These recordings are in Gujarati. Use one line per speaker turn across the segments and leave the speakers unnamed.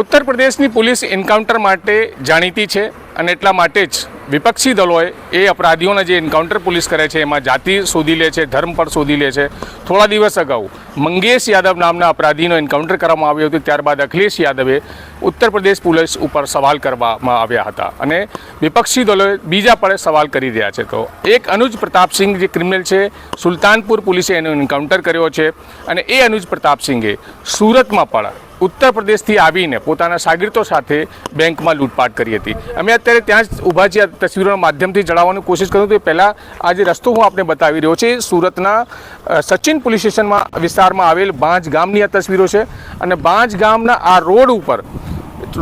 ઉત્તર પ્રદેશની પોલીસ એન્કાઉન્ટર માટે જાણીતી છે અને એટલા માટે જ વિપક્ષી દળોએ એ અપરાધીઓના જે એન્કાઉન્ટર પોલીસ કરે છે, એમાં જાતિ શોધી લે છે, ધર્મ પર શોધી લે છે. થોડા દિવસ અગાઉ મંગેશ યાદવ નામના અપરાધીનો એન્કાઉન્ટર કરવામાં આવ્યો હતો. ત્યારબાદ અખિલેશ યાદવે ઉત્તર પ્રદેશ પોલીસ ઉપર સવાલ કરવામાં આવ્યા હતા અને વિપક્ષી દળોએ બીજા પડે સવાલ કરી રહ્યા છે. તો એક અનુજ પ્રતાપસિંહ જે ક્રિમિનલ છે, સુલતાનપુર પોલીસે એનો એન્કાઉન્ટર કર્યો છે અને એ અનુજ પ્રતાપસિંહે સુરતમાં પણ ઉત્તર પ્રદેશથી આવીને પોતાના શાગીર્દો સાથે બેંકમાં લૂંટપાટ કરી હતી. અમે અત્યારે ત્યાં જ ઊભા છીએ તસવીરોના માધ્યમથી જણાવવાની કોશિશ કરું તો પહેલાં આ જે રસ્તો હું આપને બતાવી રહ્યો છે સુરતના સચિન પોલીસ સ્ટેશનમાં, વિસ્તારમાં આવેલ બાંજ ગામની આ તસવીરો છે અને બાંજ ગામના આ રોડ ઉપર,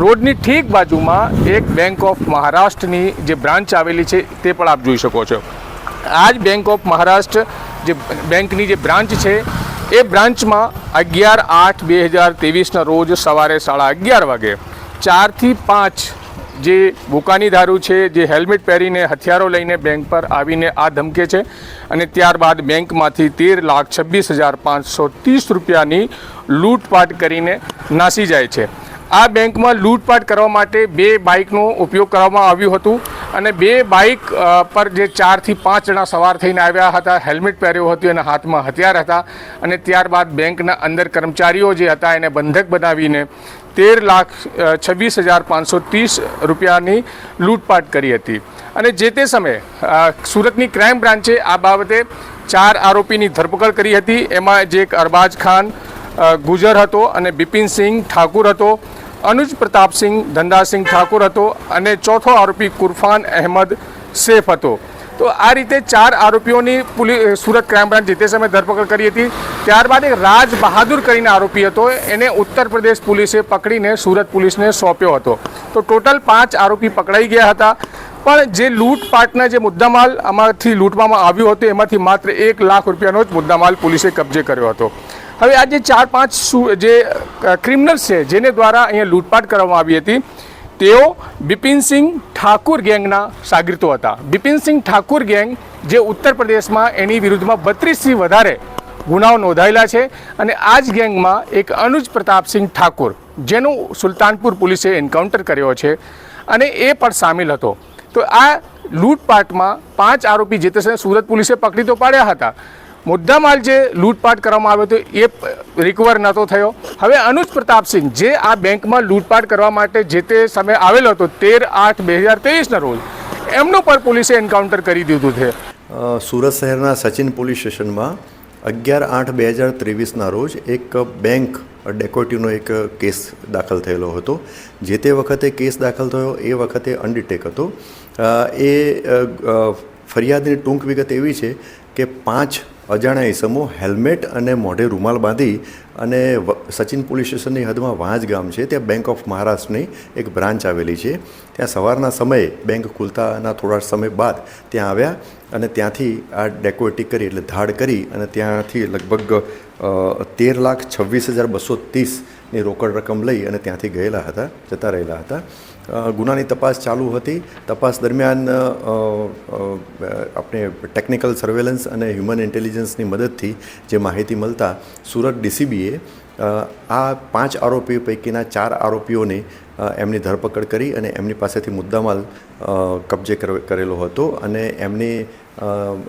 રોડની ઠીક બાજુમાં એક બેંક ઓફ મહારાષ્ટ્રની જે બ્રાન્ચ આવેલી છે, તે પણ આપ જોઈ શકો છો. આ જ બેંક ઓફ મહારાષ્ટ્ર જે, બેંકની જે બ્રાન્ચ છે એ બ્રાન્ચમાં અગિયાર આઠ બે હજાર ત્રેવીસના રોજ સવારે સાડા અગિયાર વાગે ચારથી પાંચ જે બુકાની દારૂ છે, જે હેલ્મેટ પહેરીને હથિયારો લઈને બેંક પર આવીને આ ધમકે છે અને ત્યારબાદ બેંકમાંથી તેર લાખ છવ્વીસ હજાર પાંચસો ત્રીસ રૂપિયાની લૂંટપાટ કરીને નાસી જાય છે. આ બેંકમાં લૂંટપાટ કરવા માટે બે બાઇકનો ઉપયોગ કરવામાં આવ્યું હતું. અને બે બાઇક પર જે ચારથી પાંચ જણા સવાર થઈને આવ્યા હતા, હેલ્મેટ પહેર્યું હતું, એના હાથમાં હથિયાર હતા અને ત્યારબાદ બેંકના અંદર કર્મચારીઓ જે હતા એને બંધક બનાવીને તેર લાખ છવ્વીસ હજાર પાંચસો ત્રીસ રૂપિયાની લૂંટપાટ કરી હતી. અને જે તે સમયે સુરતની ક્રાઇમ બ્રાન્ચે આ બાબતે ચાર આરોપીની ધરપકડ કરી હતી. એમાં જે એક અરબાજ ખાન ગુજર હતો અને બિપિનસિંહ ઠાકુર હતો. અનુજ પ્રતાપસિંહ ધંધાસિંહ ઠાકુર હતો અને ચોથો આરોપી કુરફાન અહેમદ સેફ હતો. તો આ રીતે ચાર આરોપીઓની પુલી સુરત ક્રાઇમ બ્રાન્ચ જે તે સમયે ધરપકડ કરી હતી. ત્યારબાદ એક રાજ બહાદુર કરીને આરોપી હતો. એને ઉત્તર પ્રદેશ પોલીસે પકડીને સુરત પોલીસને સોંપ્યો હતો. તો ટોટલ પાંચ આરોપી પકડાઈ ગયા હતા. પણ જે લૂંટપાટના જે મુદ્દામાલ આમાંથી લૂંટવામાં આવ્યો હતો, એમાંથી માત્ર એક લાખ રૂપિયાનો જ મુદ્દામાલ પોલીસે કબજે કર્યો હતો. હવે આ જે ચાર પાંચ જે ક્રિમિનલ્સ છે, જેને દ્વારા અહીંયા લૂંટપાટ કરવામાં આવી હતી, તેઓ બિપિનસિંહ ઠાકુર ગેંગના શાગીર્દો હતા. બિપિનસિંહ ઠાકુર ગેંગ જે ઉત્તર પ્રદેશમાં એની વિરુદ્ધમાં બત્રીસથી વધારે ગુનાઓ નોંધાયેલા છે અને આ જ ગેંગમાં એક અનુજ પ્રતાપસિંહ ઠાકુર, જેનું સુલતાનપુર પોલીસે એન્કાઉન્ટર કર્યો છે અને એ પણ સામેલ હતો. તો આ લૂંટપાટમાં પાંચ આરોપી જે તે સુરત પોલીસે પકડી તો પાડ્યા હતા. મુદ્દામાલ જે લૂંટપાટ કરવામાં આવ્યો હતો, એ રિકવર નહોતો થયો. હવે અનુજ પ્રતાપસિંહ, જે આ બેંકમાં લૂંટપાટ કરવા માટે જે તે સમયે આવેલો હતો, તેર આઠ બે હજાર તેવીસના રોજ, એમનો પણ પોલીસે એન્કાઉન્ટર કરી દીધું છે.
સુરત શહેરના સચિન પોલીસ સ્ટેશનમાં અગિયાર આઠ બે હજાર ત્રેવીસના રોજ એક બેંક ડેકોટીનો એક કેસ દાખલ થયેલો હતો. જે તે વખતે કેસ દાખલ થયો એ વખતે અનડિટેક હતો. એ ફરિયાદની ટૂંક વિગત એવી છે કે પાંચ અજાણ્યા ઈસમો હેલ્મેટ અને મોઢે રૂમાલ બાંધી અને સચિન પોલીસ સ્ટેશનની હદમાં વાંજ ગામ છે, ત્યાં બેંક ઓફ મહારાષ્ટ્રની એક બ્રાન્ચ આવેલી છે. ત્યાં સવારના સમયે બેંક ખુલતાના થોડા સમય બાદ ત્યાં આવ્યા અને ત્યાંથી આ ડેકોરેટી કરી એટલે ધાડ કરી અને ત્યાંથી લગભગ તેર લાખ છવ્વીસ હજાર બસો ત્રીસની રોકડ રકમ લઈ અને ત્યાંથી ગયેલા હતા, જતા રહેલા હતા. ગુનાની તપાસ ચાલુ હતી. તપાસ દરમિયાન આપણે ટેકનિકલ સર્વેલન્સ અને હ્યુમન ઇન્ટેલિજન્સની મદદથી જે માહિતી મળતા સુરત ડીસીબીએ આ પાંચ આરોપીઓ પૈકીના ચાર આરોપીઓને એમની ધરપકડ કરી અને એમની પાસેથી મુદ્દામાલ કબજે કર- કરેલો હતો અને એમને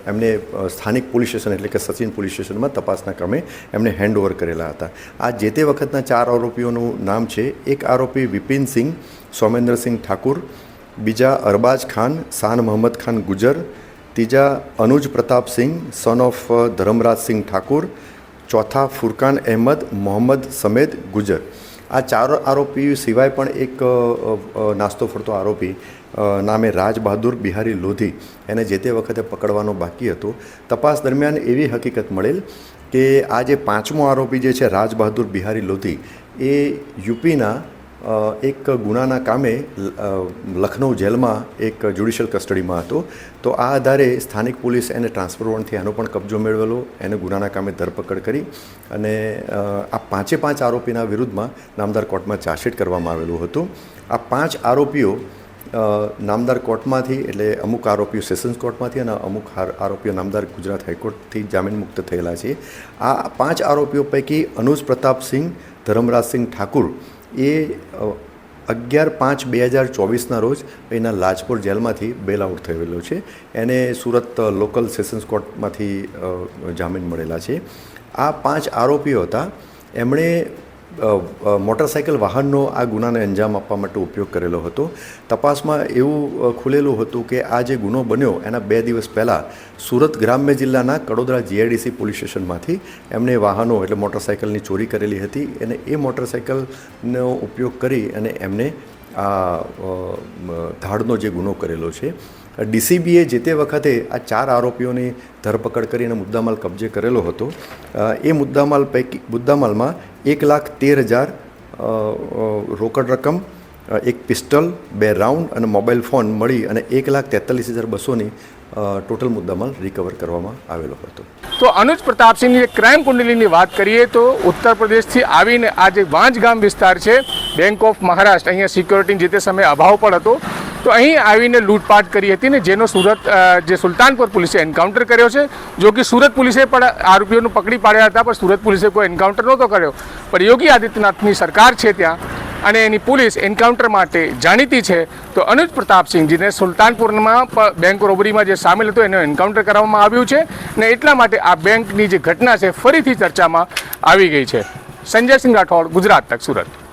એમને સ્થાનિક પોલીસ સ્ટેશન એટલે કે સચિન પોલીસ સ્ટેશનમાં તપાસના ક્રમે એમને હેન્ડઓવર કરેલા હતા. આ જે તે વખતના ચાર આરોપીઓનું નામ છે, એક આરોપી વિપિન સિંહ સોમેન્દ્રસિંહ ઠાકુર, બીજા અરબાજ ખાન શાન મોહમ્મદ ખાન ગુજર, ત્રીજા અનુજ પ્રતાપ સિંહ સન ઓફ ધરમરાજસિંહ ઠાકુર ચોથા ફુરકાન અહેમદ, મોહમ્મદ સમેદ, ગુજર. આ ચાર આરોપી સિવાય પણ એક નાસ્તો ફરતો આરોપી નામે રાજબહાદુર બિહારી લોધી. એને જે તે વખતે પકડવાનો બાકી હતો. તપાસ દરમિયાન એવી હકીકત મળેલ કે આ જે પાંચમો આરોપી જે છે રાજ બહાદુર બિહારી લોધી, એ યુપીના એક ગુનાના કામે લખનઉ જેલમાં એક જ્યુડિશિયલ કસ્ટડીમાં હતો. તો આ આધારે સ્થાનિક પોલીસ એને ટ્રાન્સફર વોરંટથી એનો પણ કબજો મેળવેલો, એને ગુનાના કામે ધરપકડ કરી અને આ પાંચે પાંચ આરોપીના વિરુદ્ધમાં નામદાર કોર્ટમાં ચાર્જશીટ કરવામાં આવેલું હતું. આ પાંચ આરોપીઓ નામદાર કોર્ટમાંથી એટલે અમુક આરોપીઓ સેશન્સ કોર્ટમાંથી અને અમુક આરોપીઓ નામદાર ગુજરાત હાઈકોર્ટથી જામીન મુક્ત થયેલા છે. આ પાંચ આરોપીઓ પૈકી અનુજ પ્રતાપસિંહ ધરમરાજસિંહ ઠાકુર એ અગિયાર પાંચ બે હજાર ચોવીસના રોજ એના લાજપોર જેલમાંથી બેલ આઉટ થયેલો છે. એને સુરત લોકલ સેશન્સ કોર્ટમાંથી જામીન મળેલા છે. આ પાંચ આરોપીઓ હતા. એમણે મોટરસાયકલ વાહનનો આ ગુનાને અંજામ આપવા માટે ઉપયોગ કરેલો હતો. તપાસમાં એવું ખુલેલું હતું કે આ જે ગુનો બન્યો, એના બે દિવસ પહેલાં સુરત ગ્રામ્ય જિલ્લાના કડોદરા જીઆઈડીસી પોલીસ સ્ટેશનમાંથી એમણે વાહનો એટલે મોટરસાયકલની ચોરી કરેલી હતી. અને એ મોટરસાયકલનો ઉપયોગ કરી અને એમને આ ધાડનો જે ગુનો કરેલો છે ડીસીબીએ જે તે વખતે આ ચાર આરોપીઓની ધરપકડ કરીને મુદ્દામાલ કબજે કરેલો હતો. એ મુદ્દામાલ પૈકી, મુદ્દામાલમાં એક લાખ તેર હજાર રોકડ રકમ એક પિસ્ટલ, બે રાઉન્ડ અને મોબાઈલ ફોન મળી અને એક લાખ તેતાલીસ હજાર બસોની ટોટલ મુદ્દામાલ રિકવર કરવામાં આવેલો હતો.
તો અનુજ પ્રતાપસિંહની જે ક્રાઇમ કુંડલીની વાત કરીએ તો ઉત્તર પ્રદેશથી આવીને આ જે વાંજ ગામ વિસ્તાર છે બેંક ઓફ મહારાષ્ટ્ર અહીંયા સિક્યોરિટી જે તે સમયે અભાવ પણ હતો તો અહીં આવીને લૂંટપાટ કરી હતી ને જેનો સુરત જે સુલતાનપુર પોલીસે એન્કાઉન્ટર કર્યો છે, જો કે સુરત પોલીસે પણ આરોપીઓને પકડી પાડ્યા હતા, પણ સુરત પોલીસે કોઈ એન્કાઉન્ટર નહોતો કર્યો. પણ યોગી આદિત્યનાથની સરકાર છે ત્યાં અને એની પોલીસ એન્કાઉન્ટર માટે જાણીતી છે, તો અનુજ પ્રતાપસિંહ જેને સુલતાનપુરમાં બેંક રોબરીમાં જે સામેલ હતો એનું એન્કાઉન્ટર કરવામાં આવ્યું છે ને એટલા માટે આ બેંકની જે ઘટના છે ફરીથી ચર્ચામાં આવી ગઈ છે. સંજય સિંહ રાઠોડ, ગુજરાત તક સુરત.